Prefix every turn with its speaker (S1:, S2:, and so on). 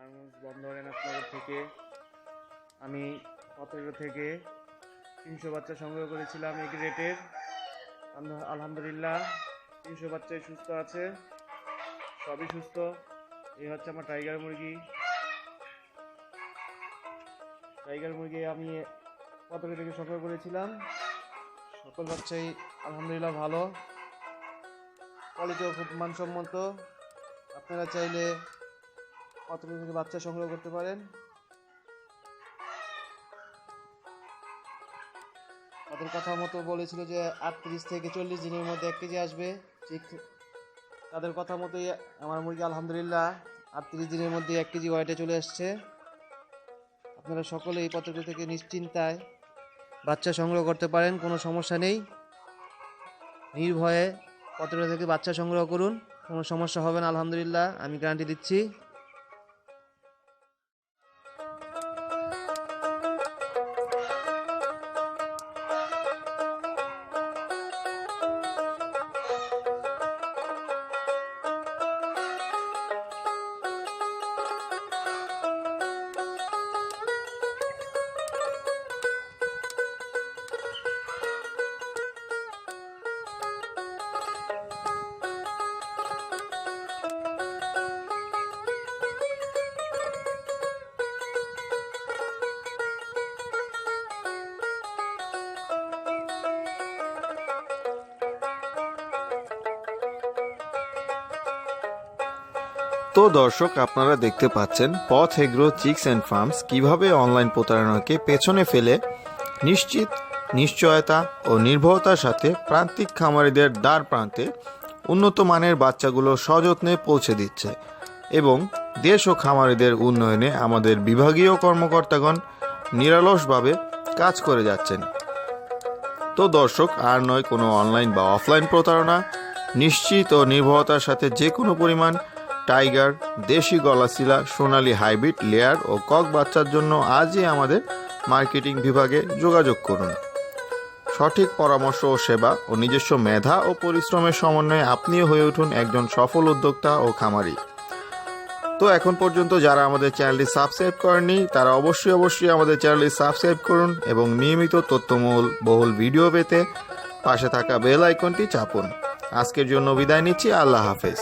S1: নারায়ণগঞ্জ বন্দরের নগর থেকে। আমি সতেরো থেকে তিনশো বাচ্চা সংগ্রহ করেছিলাম এই গ্রেটের। আলহামদুলিল্লাহ, তিনশো বাচ্চাই সুস্থ আছে। সবই সুস্থ। এই হচ্ছে আমার টাইগার মুরগি। টাইগার মুরগি আমি পতেরো থেকে সংগ্রহ করেছিলাম। সকল বাচ্চাই আলহামদুলিল্লাহ ভালো। কোয়ালিটিও খুব মানসম্মত। আপনারা চাইলে পতেরো থেকে বাচ্চা সংগ্রহ করতে পারেন? তাদের কথা মতো বলেছিল যে আটত্রিশ থেকে চল্লিশ দিনের মধ্যে এক কেজি আসবে, ঠিক তাদের কথা মতোই আমার মুরগি আলহামদুলিল্লাহ আটত্রিশ দিনের মধ্যে এক কেজি ওয়াইটে চলে আসছে। আপনারা সকলে এই পত্রটি থেকে নিশ্চিন্তায় বাচ্চা সংগ্রহ করতে পারেন, কোনো সমস্যা নেই। নির্ভয়ে পত্র থেকে বাচ্চা সংগ্রহ করুন, কোনো সমস্যা হবে না, আলহামদুলিল্লাহ, আমি গ্যারান্টি দিচ্ছি।
S2: তো দর্শক, আপনারা দেখতে পাচ্ছেন পথ এগ্রো চিক্স অ্যান্ড ফার্মস কীভাবে অনলাইন প্রতারণাকে পেছনে ফেলে নিশ্চিত, নিশ্চয়তা ও নির্ভরতার সাথে প্রান্তিক খামারিদের দ্বার প্রান্তে উন্নত মানের বাচ্চাগুলো সযত্নে পৌঁছে দিচ্ছে এবং দেশ ও খামারিদের উন্নয়নে আমাদের বিভাগীয় কর্মকর্তাগণ নিরলসভাবে কাজ করে যাচ্ছেন। তো দর্শক, আর নয় কোনো অনলাইন বা অফলাইন প্রতারণা, নিশ্চিত ও নির্ভরতার সাথে যে কোনো পরিমাণ টাইগার, দেশি গলাশিলা, সোনালি হাইব্রিড, লেয়ার ও কক বাচ্চার জন্য আজই আমাদের মার্কেটিং বিভাগে যোগাযোগ করুন। সঠিক পরামর্শ ও সেবা ও নিজস্ব মেধা ও পরিশ্রমের সমন্বয়ে আপনিও হয়ে উঠুন একজন সফল উদ্যোক্তা ও খামারি। তো এখন পর্যন্ত যারা আমাদের চ্যানেলটি সাবস্ক্রাইব করেননি, তারা অবশ্যই অবশ্যই আমাদের চ্যানেলটি সাবস্ক্রাইব করুন এবং নিয়মিত তথ্যমূল বহুল ভিডিও পেতে পাশে থাকা বেল আইকনটি চাপুন। আজকের জন্য বিদায় নিচ্ছি, আল্লাহ হাফেজ।